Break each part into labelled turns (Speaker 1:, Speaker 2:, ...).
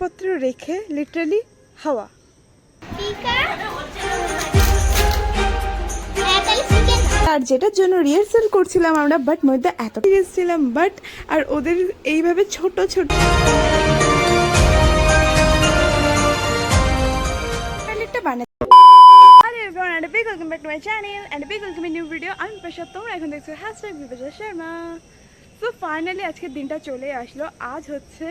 Speaker 1: জিনিসপত্র রেখে লিটারালি হাওয়া। আর যেটার জন্য রিহার্সাল করছিলাম আমরা বাট মধ্যে এত সিরিয়াস ছিলাম বাট আর ওদের এইভাবে ছোট ছোট। চ্যানেল নিউ ভিডিও আমি পেশা তোমরা এখন দেখছ hashtag Bipasha Sharma so finally আজকের দিনটা চলে আসলো। আজ হচ্ছে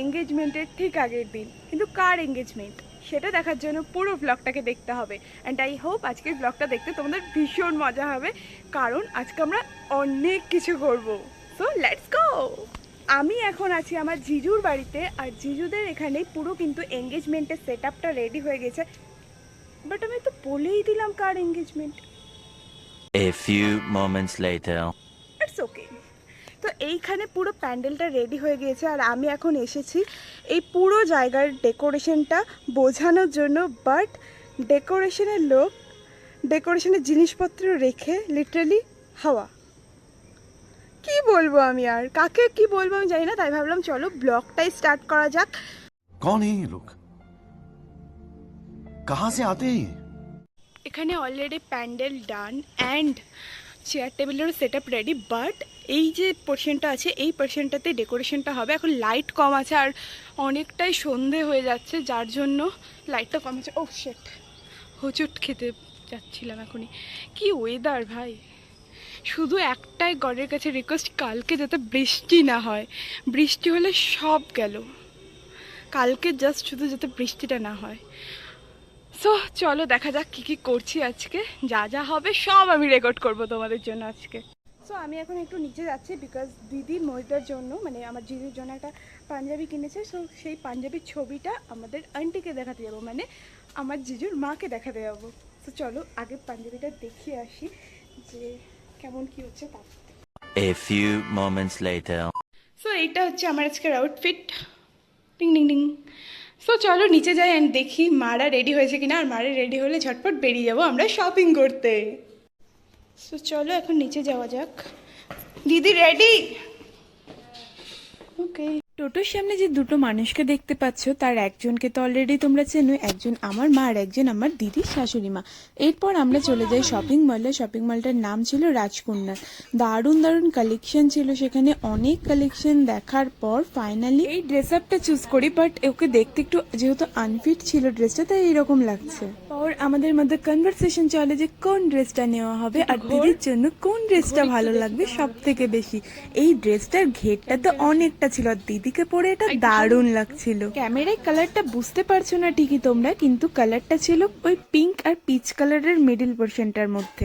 Speaker 1: এঙ্গেজমেন্টের ঠিক আগের দিন। কিন্তু কার এঙ্গেজমেন্ট সেটা দেখার জন্য পুরো ব্লগটাকে দেখতে হবে। অ্যান্ড আই হোপ আজকের ব্লগটা দেখতে তোমাদের ভীষণ মজা হবে। কারণ আজকে আমরা অনেক কিছু করব। সো লেটস গো আমি এখন আছি আমার জিজুর বাড়িতে। আর জিজুদের এখানে পুরো কিন্তু এঙ্গেজমেন্টের সেট আপটা রেডি হয়ে গেছে। বাট আমি তো বলেই দিলাম কার engagement
Speaker 2: A few moments later.
Speaker 1: It's okay তো এইখানে পুরো প্যান্ডেলটা রেডি হয়ে গিয়েছে আর আমি এখন এসেছি এই পুরো জায়গার ডেকোরেশনটা বোঝানোর জন্য বাট ডেকোরেশনের লোক ডেকোরেশনের জিনিসপত্র রেখে লিটারালি হাওয়া। কি বলব আমি আর? কাকে কি বলব আমি জানি না তাই ভাবলাম চলো ব্লগটাই স্টার্ট করা যাক।
Speaker 3: কোন এই লোক? কাহা সে আতে
Speaker 1: এখানে already pandal done and chair টেবিলেরও set up ready but এই যে পোর্শনটা আছে, এই পোর্শনটাতে ডেকোরেশনটা হবে। এখন লাইট কম আছে আর অনেকটাই সন্ধে হয়ে যাচ্ছে, যার জন্য লাইটটা কম আছে। ও শেট হোঁচট খেতে যাচ্ছিলাম এখনই। কি ওয়েদার ভাই! শুধু একটাই গডের কাছে রিকোয়েস্ট কালকে যাতে বৃষ্টি না হয়। বৃষ্টি হলে সব গেল। কালকে জাস্ট শুধু যাতে বৃষ্টিটা না হয়। সো চলো দেখা যাক কী কী করছি আজকে। যা যা হবে সব আমি রেকর্ড করব তোমাদের জন্য আজকে। সো আমি এখন একটু নিচে যাচ্ছি বিকজ দিদি মহিদার জন্য মানে আমার দিদির জন্য একটা পাঞ্জাবি কিনেছে। সো সেই পাঞ্জাবির ছবিটা আমাদের আন্টিকে দেখাতে যাব মানে আমার জিজুর মাকে দেখাতে যাব। তো চলো আগে পাঞ্জাবিটা দেখিয়ে আসি যে কেমন কি হচ্ছে তার।
Speaker 2: A few moments later.
Speaker 1: So এইটা হচ্ছে আমার আজকের outfit ding ding ding so চলো নিচে যাই অ্যান্ড দেখি মারা রেডি হয়েছে কিনা। আর মারা রেডি হলে ঝটপট বেরিয়ে যাব আমরা শপিং করতে। সো চলো এখন নিচে যাওয়া যাক। দিদি রেডি ওকে টোটোর সামনে যে দুটো মানুষকে দেখতে পাচ্ছ তার একজনকে তো অলরেডি তোমরা চেনো একজন আমার মা আর একজন আমার দিদির শাশুড়ি মা। এরপর আমরা চলে যাই শপিং মলে শপিং মলটার নাম ছিল রাজকন্যা। দারুণ দারুণ কালেকশন ছিল সেখানে। অনেক কালেকশন দেখার পর ফাইনালি এই ড্রেস আপটা চুজ করি বাট ওকে দেখতে একটু যেহেতু আনফিট ছিল ড্রেসটা তাই এরকম লাগছে। পর আমাদের মধ্যে কনভারসেশন চলে যে কোন ড্রেসটা নেওয়া হবে আর দিদির জন্য কোন ড্রেসটা ভালো লাগবে সব থেকে বেশি। এই ড্রেসটার ঘেরটা তো অনেকটা ছিল। আর দিদিকে পরে এটা দারুণ লাগছিল। ক্যামেরায় কালারটা বুঝতে পারছ না ঠিকই তোমরা কিন্তু কালারটা ছিল ওই পিঙ্ক আর পিচ কালারের মিডিল পোর্শনটার মধ্যে।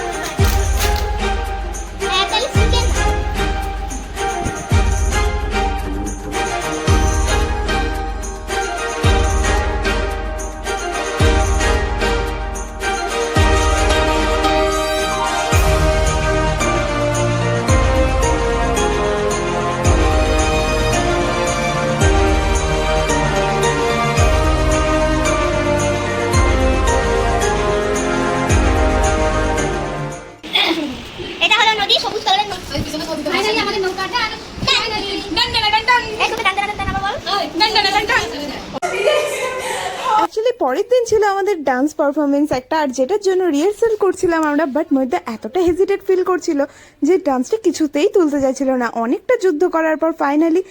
Speaker 1: পরের দিন ছিল আমাদের ডান্স পারফরমেন্স একটা, আর যেটার জন্য রিহার্সাল করছিলাম আমরা বাট মধ্যে এতটা হেজিটেট ফিল করছিল যে ডান্সটা কিছুতেই তুলতে চাইছিল না। অনেকটা যুদ্ধ করার পর ফাইনালি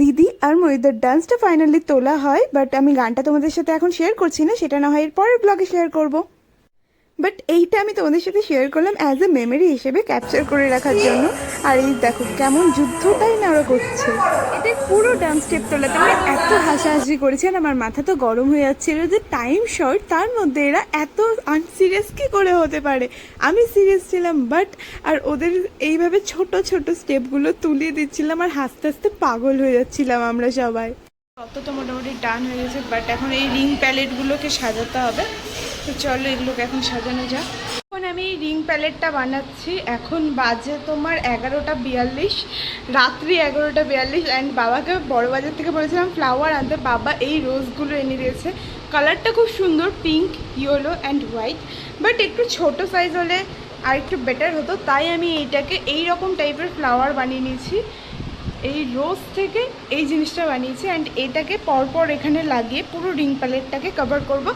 Speaker 1: দিদি আর মহিদার ডান্সটা ফাইনালি তোলা হয় বাট আমি গানটা তোমাদের সাথে এখন শেয়ার করছি না, সেটা না হয় এর পরের ব্লগে শেয়ার করব। বাট এইটা আমি তোমাদের সাথে শেয়ার করলাম অ্যাজ এ মেমোরি হিসেবে ক্যাপচার করে রাখার জন্য। আর এই দেখো কেমন যুদ্ধটাই না ওরা করছে। এটা পুরো ডান্স স্টেপ তোলাতে আমি এত হাসাহাসি করেছি আর আমার মাথা তো গরম হয়ে যাচ্ছিল যে টাইম শর্ট তার মধ্যে এরা এত আনসিরিয়াস কি করে হতে পারে? আমি সিরিয়াস ছিলাম বাট আর ওদের এইভাবে ছোট ছোট স্টেপগুলো তুলিয়ে দিচ্ছিলাম আর হাসতে হাসতে পাগল হয়ে যাচ্ছিলাম আমরা সবাই। কত তো মোটামুটি ডান হয়ে গেছে বাট এখন এই রিং প্যালেটগুলোকে সাজাতে হবে। তো চলো এগুলোকে এখন সাজানো যাক। এখন আমি রিং প্যালেটটা বানাচ্ছি। এখন বাজে তোমার এগারোটা বিয়াল্লিশ, রাত্রি এগারোটা বিয়াল্লিশ অ্যান্ড বাবাকে বড় বাজার থেকে বলেছিলাম ফ্লাওয়ার আনতে বাবা এই রোজগুলো এনে দিয়েছে। কালারটা খুব সুন্দর pink yellow and white but একটু ছোট সাইজ হলে আর একটু বেটার হতো। তাই আমি এইটাকে এই রকম টাইপের ফ্লাওয়ার বানিয়ে নিয়েছি। এই রোজ থেকে এই জিনিসটা বানিয়েছি। অ্যান্ড এটাকে পরপর এখানে লাগিয়ে পুরো রিং প্যালেটটাকে কভার করব।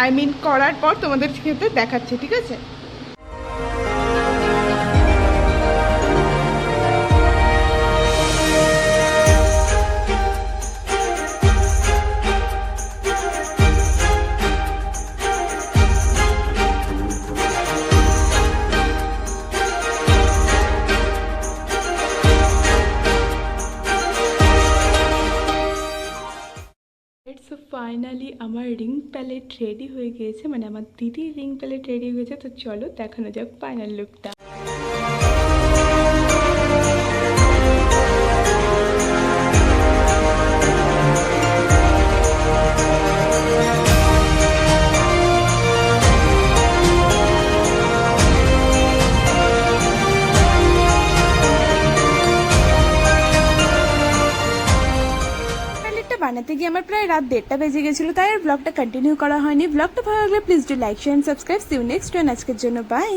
Speaker 1: আই মিন করার পর তোমাদের ক্ষেত্রে দেখাচ্ছি ঠিক আছে? সো ফাইনালি আমার রিং প্যালেট রেডি হয়ে গিয়েছে মানে আমার দিদির রিং প্যালেট রেডি হয়ে গেছে তো চলো দেখানো যাক ফাইনাল লুকটা বানাতে গিয়ে আমার প্রায় রাত দেড়টা বেজে গেছিল, তাই আর ব্লগটা কন্টিনিউ করা হয়নি। ব্লগটা ভালো লাগলে please do like share subscribe see you next আজকের জন্য বাই